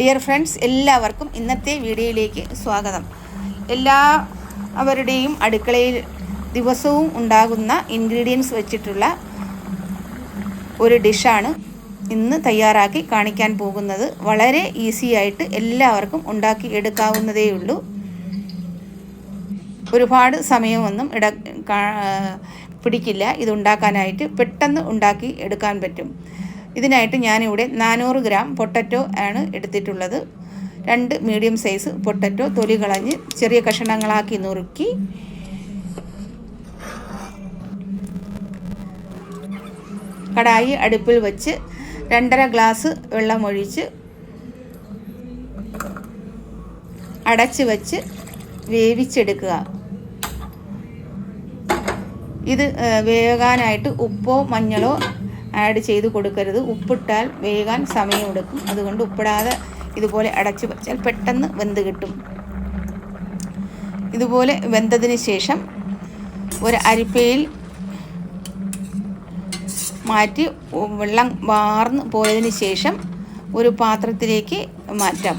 Dear friends എല്ലാവർക്കും ഇന്നത്തെ വീഡിയോയിലേക്ക് സ്വാഗതം. എല്ലാ അവരുടെയും അടുക്കളയിൽ ദിവസവും ഉണ്ടാകുന്ന ഇൻഗ്രീഡിയൻസ് വെച്ചിട്ടുള്ള ഒരു ഡിഷാണ് ഇന്ന് തയ്യാറാക്കി കാണിക്കാൻ പോകുന്നത്. വളരെ ഈസി ആയിട്ട് എല്ലാവർക്കും ഉണ്ടാക്കി എടുക്കാവുന്നതേ ഉള്ളൂ. ഒരുപാട് സമയമൊന്നും ഇട പിടിക്കില്ല. ഇതുണ്ടാക്കാനായിട്ട് പെട്ടെന്ന് ഉണ്ടാക്കി എടുക്കാൻ പറ്റും. ഇതിനായിട്ട് ഞാനിവിടെ നാനൂറ് ഗ്രാം പൊട്ടറ്റോ ആണ് എടുത്തിട്ടുള്ളത്. രണ്ട് മീഡിയം സൈസ് പൊട്ടറ്റോ തൊലി കളഞ്ഞ് ചെറിയ കഷണങ്ങളാക്കി നുറുക്കി. കടായി അടുപ്പിൽ വെച്ച് രണ്ടര ഗ്ലാസ് വെള്ളമൊഴിച്ച് അടച്ച് വെച്ച് വേവിച്ചെടുക്കുക. ഇത് വേകാനായിട്ട് ഉപ്പോ മഞ്ഞളോ ആഡ് ചെയ്ത് കൊടുക്കരുത്. ഉപ്പിട്ടാൽ വേകാൻ സമയമെടുക്കും. അതുകൊണ്ട് ഉപ്പിടാതെ ഇതുപോലെ അടച്ചു വെച്ചാൽ പെട്ടെന്ന് വെന്ത് കിട്ടും. ഇതുപോലെ വെന്തതിന് ശേഷം ഒരു അരിപ്പയിൽ മാറ്റി വെള്ളം വാർന്ന് പോയതിന് ശേഷം ഒരു പാത്രത്തിലേക്ക് മാറ്റാം.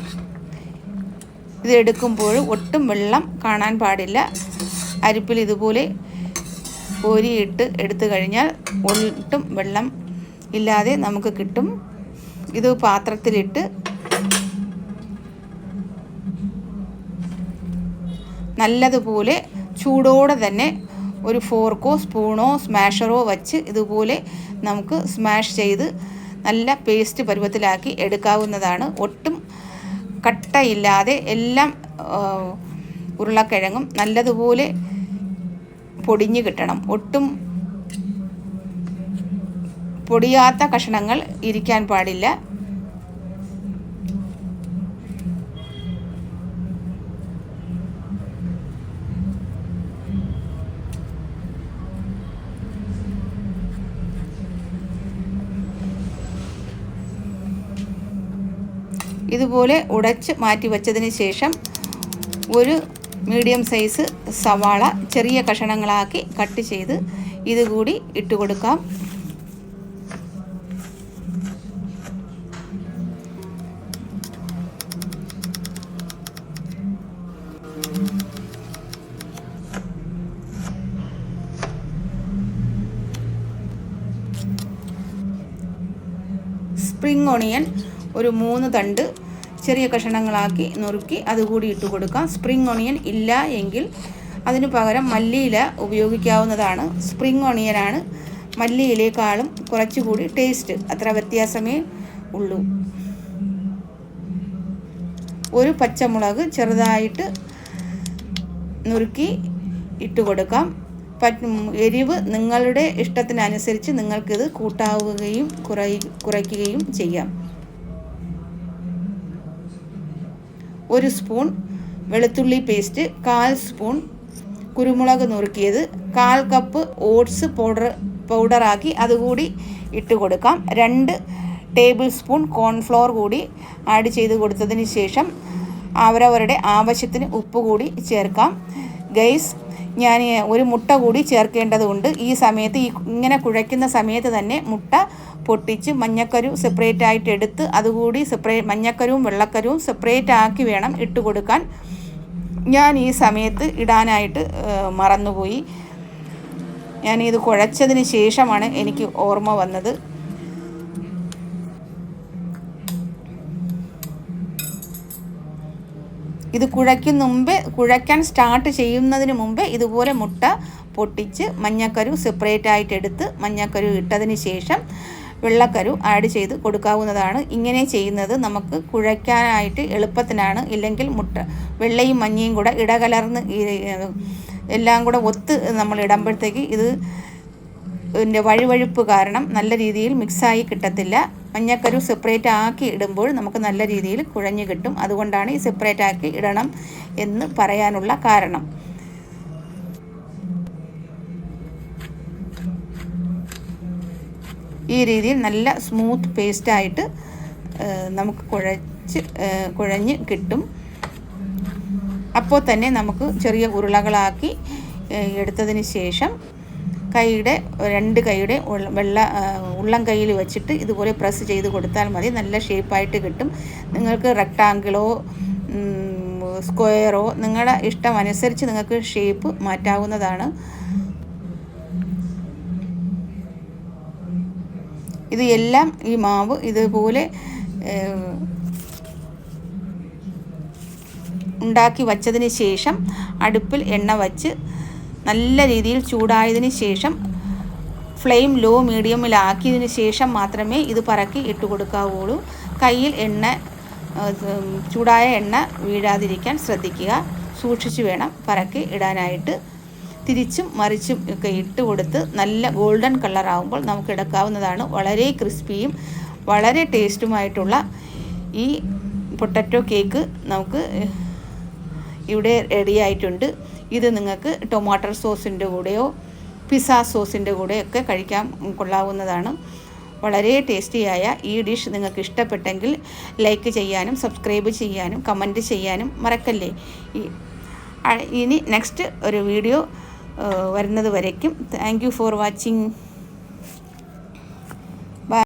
ഇത് എടുക്കുമ്പോൾ ഒട്ടും വെള്ളം കാണാൻ പാടില്ല. അരിപ്പിൽ ഇതുപോലെ കോരിയിട്ട് എടുത്തു കഴിഞ്ഞാൽ ഒട്ടും വെള്ളം ഇല്ലാതെ നമുക്ക് കിട്ടും. ഇത് പാത്രത്തിലിട്ട് നല്ലതുപോലെ ചൂടോടെ തന്നെ ഒരു ഫോർക്കോ സ്പൂണോ സ്മാഷറോ വച്ച് ഇതുപോലെ നമുക്ക് സ്മാഷ് ചെയ്ത് നല്ല പേസ്റ്റ് പരുവത്തിലാക്കി എടുക്കാവുന്നതാണ്. ഒട്ടും കട്ടയില്ലാതെ എല്ലാം ഉരുളക്കിഴങ്ങും നല്ലതുപോലെ പൊടിഞ്ഞ് കിട്ടണം. ഒട്ടും പൊടിയാത്ത കഷണങ്ങൾ ഇരിക്കാൻ പാടില്ല. ഇതുപോലെ ഉടച്ച് മാറ്റി വച്ചതിന് ശേഷം ഒരു മീഡിയം സൈസ് സവാള ചെറിയ കഷണങ്ങളാക്കി കട്ട് ചെയ്ത് ഇതുകൂടി ഇട്ട് കൊടുക്കാം. സ്പ്രിംഗ് ഓണിയൻ ഒരു മൂന്ന് തണ്ട് ചെറിയ കഷണങ്ങളാക്കി നുറുക്കി അതുകൂടി ഇട്ട് കൊടുക്കാം. സ്പ്രിംഗ് ഓണിയൻ ഇല്ല എങ്കിൽ അതിനു പകരം മല്ലിയില ഉപയോഗിക്കാവുന്നതാണ്. സ്പ്രിംഗ് ഓണിയനാണ് മല്ലിയിലേക്കാളും കുറച്ചുകൂടി ടേസ്റ്റ് അത്ര വ്യത്യാസമേ ഉള്ളൂ. ഒരു പച്ചമുളക് ചെറുതായിട്ട് നുറുക്കി ഇട്ട് കൊടുക്കാം. എരിവ് നിങ്ങളുടെ ഇഷ്ടത്തിനനുസരിച്ച് നിങ്ങൾക്കിത് കൂട്ടാവുകയും കുറയി കുറയ്ക്കുകയും ചെയ്യാം. ഒരു സ്പൂൺ വെളുത്തുള്ളി പേസ്റ്റ് കാൽ സ്പൂൺ കുരുമുളക് നുറുക്കിയത് കാൽ കപ്പ് ഓട്സ് പൗഡർ പൗഡറാക്കി അതുകൂടി ഇട്ട് കൊടുക്കാം. രണ്ട് ടേബിൾ സ്പൂൺ കോൺഫ്ലോർ കൂടി ആഡ് ചെയ്ത് കൊടുത്തതിന് ശേഷം അവരവരുടെ ആവശ്യത്തിന് ഉപ്പ് കൂടി ചേർക്കാം. ഗൈസ് ഞാൻ ഒരു മുട്ട കൂടി ചേർക്കേണ്ടതുണ്ട്. ഈ സമയത്ത് ഈ ഇങ്ങനെ കുഴയ്ക്കുന്ന സമയത്ത് തന്നെ മുട്ട പൊട്ടിച്ച് മഞ്ഞക്കരു സെപ്പറേറ്റ് ആയിട്ട് എടുത്ത് അതുകൂടി സെപ്പറേറ്റ് മഞ്ഞക്കരുവും വെള്ളക്കരുവും സെപ്പറേറ്റ് ആക്കി വേണം ഇട്ട് കൊടുക്കാൻ. ഞാൻ ഈ സമയത്ത് ഇടാനായിട്ട് മറന്നുപോയി. ഞാനിത് കുഴച്ചതിന് ശേഷമാണ് എനിക്ക് ഓർമ്മ വന്നത്. ഇത് കുഴയ്ക്കും മുമ്പേ കുഴയ്ക്കാൻ സ്റ്റാർട്ട് ചെയ്യുന്നതിന് മുമ്പേ ഇതുപോലെ മുട്ട പൊട്ടിച്ച് മഞ്ഞക്കരു സെപ്പറേറ്റ് ആയിട്ട് എടുത്ത് മഞ്ഞക്കരു ഇട്ടതിന് ശേഷം വെള്ളക്കരു ആഡ് ചെയ്ത് കൊടുക്കാവുന്നതാണ്. ഇങ്ങനെ ചെയ്യുന്നത് നമുക്ക് കുഴയ്ക്കാനായിട്ട് എളുപ്പത്തിനാണ്. ഇല്ലെങ്കിൽ മുട്ട വെള്ളയും മഞ്ഞയും കൂടെ ഇടകലർന്ന് എല്ലാം കൂടെ ഒത്ത് നമ്മൾ ഇടുമ്പോഴത്തേക്ക് ഇത് ഇതിന്റെ വഴുവഴുപ്പ് കാരണം നല്ല രീതിയിൽ മിക്സായി കിട്ടത്തില്ല. മഞ്ഞക്കരു സെപ്പറേറ്റ് ആക്കി ഇടുമ്പോൾ നമുക്ക് നല്ല രീതിയിൽ കുഴഞ്ഞു കിട്ടും. അതുകൊണ്ടാണ് ഈ സെപ്പറേറ്റ് ആക്കി ഇടണം എന്ന് പറയാനുള്ള കാരണം. ഈ രീതിയിൽ നല്ല സ്മൂത്ത് പേസ്റ്റായിട്ട് നമുക്ക് കുഴച്ച് കുഴഞ്ഞ് കിട്ടും. അപ്പോൾ തന്നെ നമുക്ക് ചെറിയ ഉരുളകളാക്കി എടുത്തതിന് ശേഷം കൈയുടെ രണ്ട് കൈയുടെ വെള്ള ഉള്ളം കയ്യിൽ വെച്ചിട്ട് ഇതുപോലെ പ്രസ് ചെയ്ത് കൊടുത്താൽ മതി. നല്ല ഷേപ്പായിട്ട് കിട്ടും. നിങ്ങൾക്ക് റെക്ടാങ്കിളോ സ്ക്വയറോ നിങ്ങളുടെ ഇഷ്ടം അനുസരിച്ച് നിങ്ങൾക്ക് ഷേപ്പ് മാറ്റാവുന്നതാണ്. ഇത് എല്ലാം ഈ മാവ് ഇതുപോലെ ഉണ്ടാക്കി വച്ചതിന് ശേഷം അടുപ്പിൽ എണ്ണ വച്ച് നല്ല രീതിയിൽ ചൂടായതിന് ശേഷം ഫ്ലെയിം ലോ മീഡിയമിലാക്കിയതിന് ശേഷം മാത്രമേ ഇത് പറക്കി ഇട്ട് കൊടുക്കാവുള്ളൂ. കയ്യിൽ എണ്ണ ചൂടായ എണ്ണ വീഴാതിരിക്കാൻ ശ്രദ്ധിക്കുക. സൂക്ഷിച്ച് വേണം പറക്കി ഇടാനായിട്ട്. തിരിച്ചും മറിച്ചും ഒക്കെ ഇട്ട് കൊടുത്ത് നല്ല ഗോൾഡൻ കളറാകുമ്പോൾ നമുക്ക് എടുക്കാവുന്നതാണ്. വളരെ ക്രിസ്പിയും വളരെ ടേസ്റ്റുമായിട്ടുള്ള ഈ പൊട്ടറ്റോ കേക്ക് നമുക്ക് ഇവിടെ റെഡിയായിട്ടുണ്ട് ഇത് നിങ്ങൾക്ക് ടൊമാറ്റോ സോസിന്റെ കൂടെയോ പിസ്സ സോസിന്റെ കൂടെയൊക്കെ കഴിക്കാൻ കൊള്ളാവുന്നതാണ്. വളരെ ടേസ്റ്റിയായ ഈ ഡിഷ് നിങ്ങൾക്ക് ഇഷ്ടപ്പെട്ടെങ്കിൽ ലൈക്ക് ചെയ്യാനും സബ്സ്ക്രൈബ് ചെയ്യാനും കമന്റ് ചെയ്യാനും മറക്കല്ലേ. ഇനി നെക്സ്റ്റ് ഒരു വീഡിയോ വരുന്നത് വരയ്ക്കും. Thank for watching